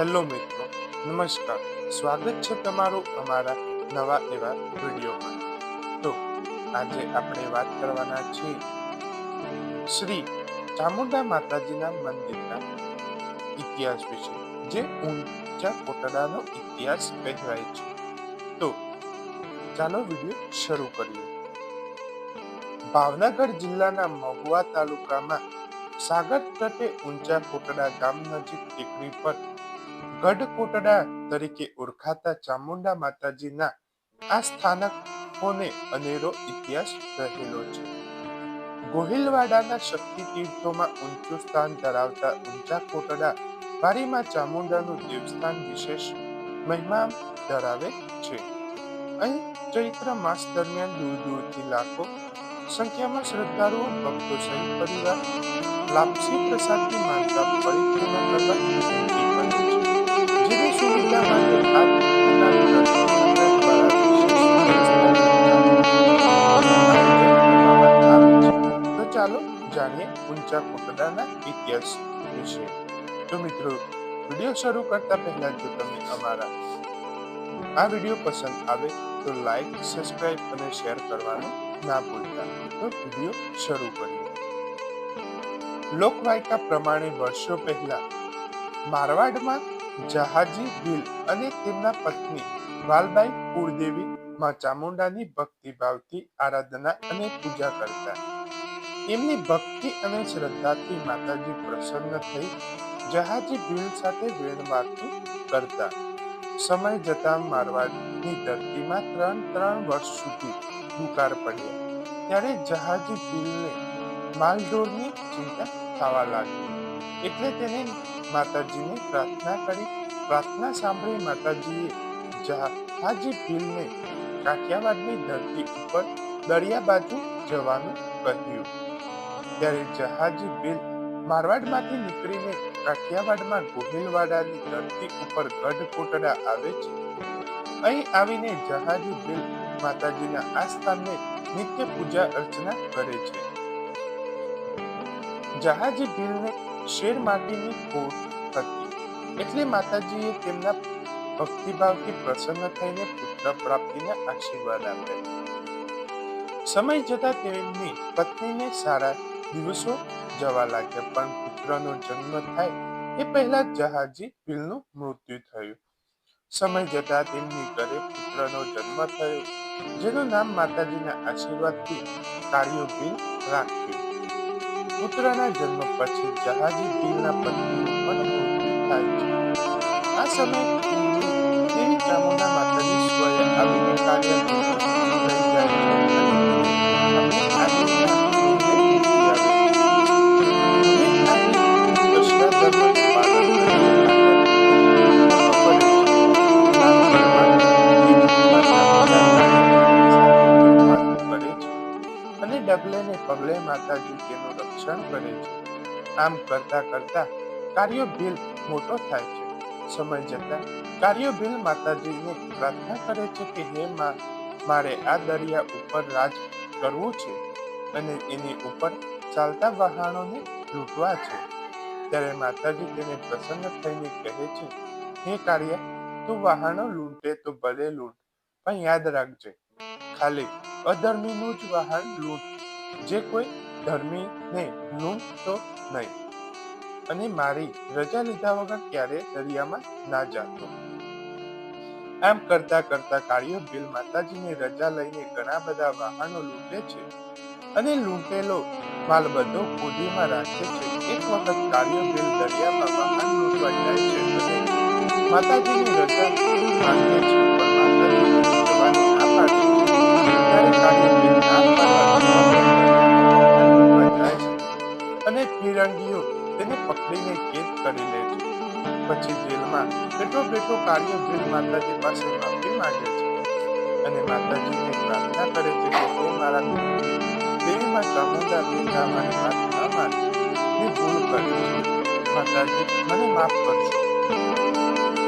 Hello મિત્રો, નમસ્કાર. સ્વાગત છે તમારું અમારા નવા એવા વિડીયોમાં. તો આજે આપણે વાત કરવાના છીએ શ્રી ચામુંડા માતાજીના મંદિરના ઇતિહાસ વિશે, જે ઊંચા કોટડાનો ઇતિહાસ કહેવાય છે. તો ચાલો વીડિયો શરૂ કરીએ. ભાવનગર જિલ્લાના મહુવા તાલુકામાં સાગર તટે ઊંચા કોટડા ગામ નજીક ટેકરી પર ગઢ કોટડા તરીકે ઓળખાતા ચામુંડા માતાજીના આ સ્થાનકોને અનેરો ઇતિહાસ રહેલો છે. ગોહિલવાડાના શક્તિ તીર્થોમાં ઊંચું સ્થાન ધરાવતા ઊંચા કોટડા વારીમાં ચામુંડાનું દેવસ્થાન વિશેષ મહિમા ધરાવે છે. અહીં ચૈત્ર માસ દરમિયાન દૂર દૂરથી લાખો સંખ્યામાં શ્રદ્ધાળુઓ, ભક્તો સહિત પરિવાર લાપસી પ્રસાદની માનતા પરિક્રમા કરવા તો ચાલો જાણીએ ઊંચા કોટડાના ઇતિહાસ વિશે તો મિત્રો વીડિયો શરૂ કરતા પહેલા જો તમને અમારા આ વીડિયો પસંદ આવે તો લાઈક સબસ્ક્રાઇબ અને શેર કરવાનું ના ભૂલતા તો વીડિયો શરૂ કરીએ લોકવાયકા પ્રમાણે વર્ષો પહેલા મારવાડમાં જહાજી ભીલ અને તેમના પત્ની વાલબાઈ કુળદેવી માં ચામુંડાની ભક્તિભાવથી આરાધના અને પૂજા કરતા. એમની ભક્તિ અને શ્રદ્ધાથી માતાજી પ્રસન્ન થઈ જહાજી ભીલ સાથે વેણવાતું કરતા. સમય જતા મારવાડની ધરતીમાં ત્રણ ત્રણ વર્ષ સુધી દુકાળ પડ્યા. ત્યારે જહાજી ભીલને માલઢોરની ચિંતા થવા લાગી. એટલે તેને માતાજીને પ્રાર્થના કરી, પ્રાર્થના સાંભળી માતાજીએ જહાજી ભીલને કાઠિયાવાડની ધરતી ઉપર દરિયા બાજુ જવાનું કહ્યું. ત્યારે જહાજી ભીલ મારવાડમાંથી નીકળીને કાઠિયાવાડમાં ગોહિલવાડાની ધરતી ઉપર ગઢ કોટડા આવે છે. અહીં આવીને જહાજી ભીલ માતાજીના આસ્થાને નિત્ય પૂજા અર્ચના કરે છે. જહાજી ભીલને શેર માટેની ખોટ હતી. એટલે માતાજીએ તેમના ભક્તિભાવથી પ્રસન્ન થઈને પુત્ર પ્રાપ્તિના આશીર્વાદ આપ્યા. સમય જતા તેમની પત્નીને સારા દિવસો જવા લાગ્યા, પણ પુત્રનો જન્મ થાય એ પહેલા જહાજી ભીલનું મૃત્યુ થયું. સમય જતા તેમની ઘરે પુત્રનો જન્મ થયો, જેનું નામ માતાજીના આશીર્વાદથી કાર્યો ભીલ રાખ્યું. પુત્રના જન્મ પછી જહાજી ભીલના પત્ની પણ મૃત્યુ થાય છે. આ સમયે દેવી ચામુંડા માતાજી સ્વયં આવીને કાર્ય અને ડગલે ને પગલે માતાજી રક્ષણ કરે છે. આમ કરતા કરતા કાર્ય ભીલ મોટો થાય છે. સમય જતા કાર્ય ભીલ માતાજીને પ્રાર્થના કરે છે કે હે માં, મારે આ દરિયા ઉપર રાજ કરવું છે અને એની ઉપર ચાલતા વહાણોને લૂંટવા છે. ત્યારે માતાજી તેને પ્રસન્ન થઈને કહે છે, હે કાર્ય, તું વહાણો લૂંટે તો ભલે લૂંટ, પણ યાદ રાખજે, ખાલી અધર્મીનું જ વાહન લૂંટ. જે કોઈ ધર્મીને લૂંટતો નહીં. અને મારી રજા લીધા વગર ક્યારે દરિયામાં ના જાતો. આમ કરતા કરતા કાળીઓ ભીલ માતાજીની રજા લઈને ઘણા બધા વાહનો લૂંટે છે અને લૂંટેલો માલ બધો કોડીમાં રાખે છે. એક વખત કાળિયો ભીલ દરિયામાં વાહન લૂંટવા જાય છે માતાજીની રજા માંગે છે. પણ માતાજી જવાની ના પાડે. ત્યારે કરી લે છે પછી જેલમાં બેઠો બેઠો કાર્ય ભીલ માતાજી પાસે માફી માંગે છે. અને માતાજીને પ્રાર્થના કરે છે કે હે મારા દેવીમાં ચામુંડા બેટા મને હાથ ના મારે મેં ભૂલ કરી છે. માતાજી, મને માફ કરશો.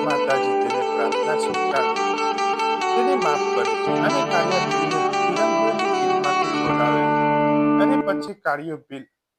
માતાજી તેને પ્રાર્થના સ્વીકાર. તેને માફ કરે અને કાર્ય ભીલને અને પછી કાર્ય ભીલ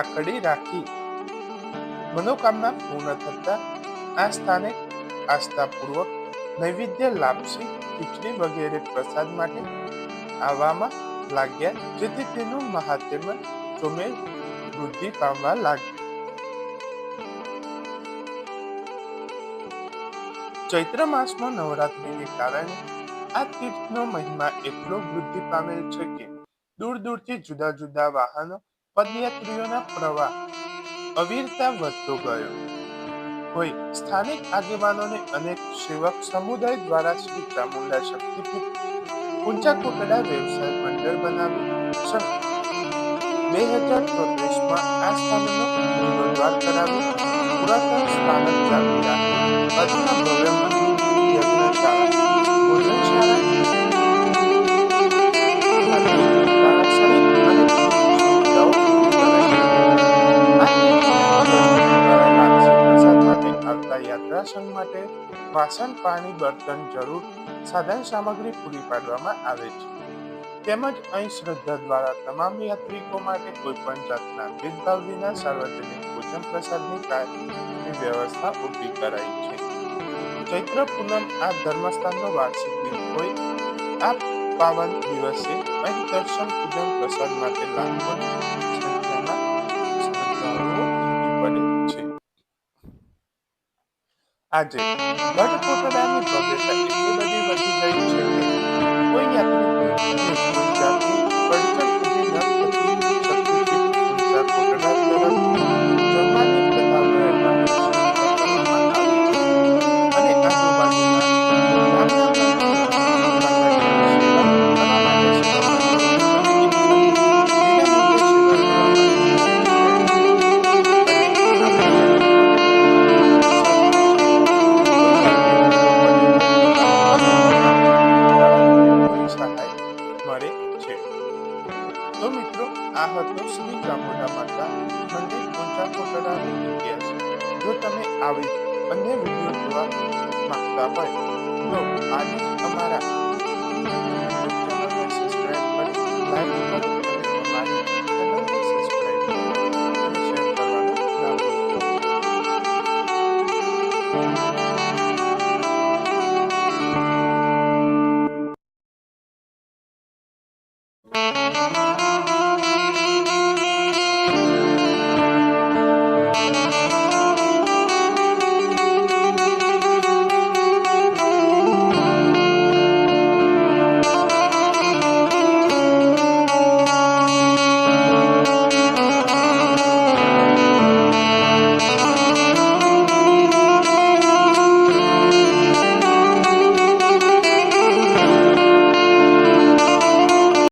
આખડી રાખી. મનોકામના પૂર્ણ થતા આ સ્થાને આસ્થાપૂર્વક નૈવેદ્ય લાપસી, ખીચડી વગેરે પ્રસાદ માટે આવવામાં લાગ્યા, જેથી તેનું મહાત્મ્ય ચોમે વૃદ્ધિ પામવા લાગ્યું. ચૈત્ર માસમાં નવરાત્રિને કારણે આ તીર્થનો મહિમા એટલો વૃદ્ધિ પામેલ છે કે દૂર દૂરથી જુદા જુદા વાહનો પદયાત્રીઓના પ્રવાહ અવિરતા વધતો ગયો. હોય સ્થાનિક આગેવાનોને અનેક સેવક સમુદાય દ્વારા શ્રી ચામુંડા શક્તિપીઠ ઊંચા કોટડા વ્યવસાય મંડળ બનાવી સન બે હજાર ચોત્રીસમાં આ સ્થાનનો જીર્ણોદ્ધાર કરાવ્યો. પુરાતન સ્થાનક જાળવી રાખી ભવ્ય મંદિર, યજ્ઞશાળા, ભોજનશાળા. વાસણ, પાણી, બર્તન જરૂર સાધન સામગ્રી પૂરી પાડવામાં આવે છે. તેમજ અહીં શ્રદ્ધા દ્વારા તમામ યાત્રિકો માટે કોઈ પણ જાતના ભેદભાવ વિના સાર્વજનિક ભોજન પ્રસાદની વ્યવસ્થા ઊભી કરાઈ છે. ચૈત્ર પૂનમ આ ધર્મસ્થાનનો વાર્ષિક દિન હોય. આ પાવન દિવસે અહીં દર્શન પૂજન પ્રસાદ માટે લાખોની આજે ગઢકોટડાની ભવ્યતા એટલી બધી વધી ગઈ છે. કે કોઈ યાત્રિકોને આવી અન્ય વીડિયો જોવા માંગતા હોય તો આજે જ અમારા